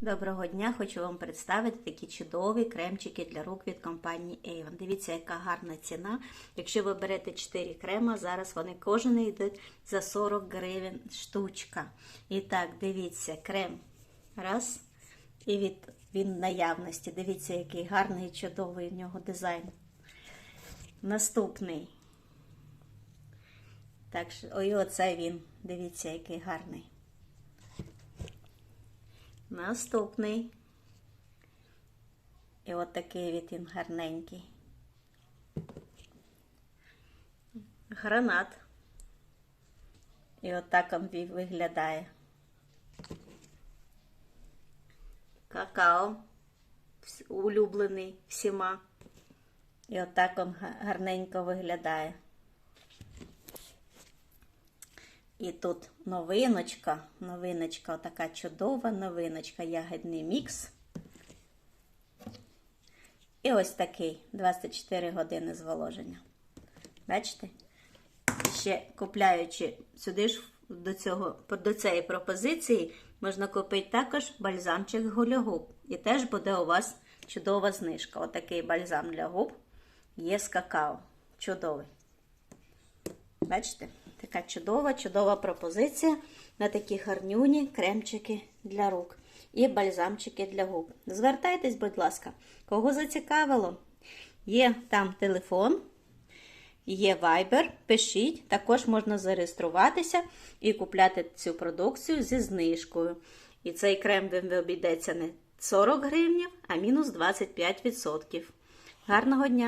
Доброго дня! Хочу вам представити такі чудові кремчики для рук від компанії Avon. Дивіться, яка гарна ціна. Якщо ви берете 4 крема, зараз вони кожен йдуть за 40 гривень штучка. І так, дивіться, крем. Раз. І від, він наявності. Дивіться, який гарний і чудовий в нього дизайн. Наступний. Так, ой, оце він. Дивіться, який гарний. Наступний. І от такий від він гарненький. Гранат. І от так він виглядає. Какао. Улюблений всіма. І от так він гарненько виглядає. І тут новиночка, новиночка, така чудова новиночка, ягідний мікс. І ось такий 24 години зволоження. Бачите? Ще купляючи сюди ж до, цього, до цієї пропозиції, можна купити також бальзамчик гулягуб. І теж буде у вас чудова знижка. Отакий бальзам для губ є з какао. Чудовий. Бачите? Така чудова, чудова пропозиція на такі гарнюні кремчики для рук і бальзамчики для губ. Звертайтесь, будь ласка, кого зацікавило? Є там телефон, є Viber, пишіть. Також можна зареєструватися і купляти цю продукцію зі знижкою. І цей крем вам обійдеться не 40 гривень, а мінус 25%. Гарного дня!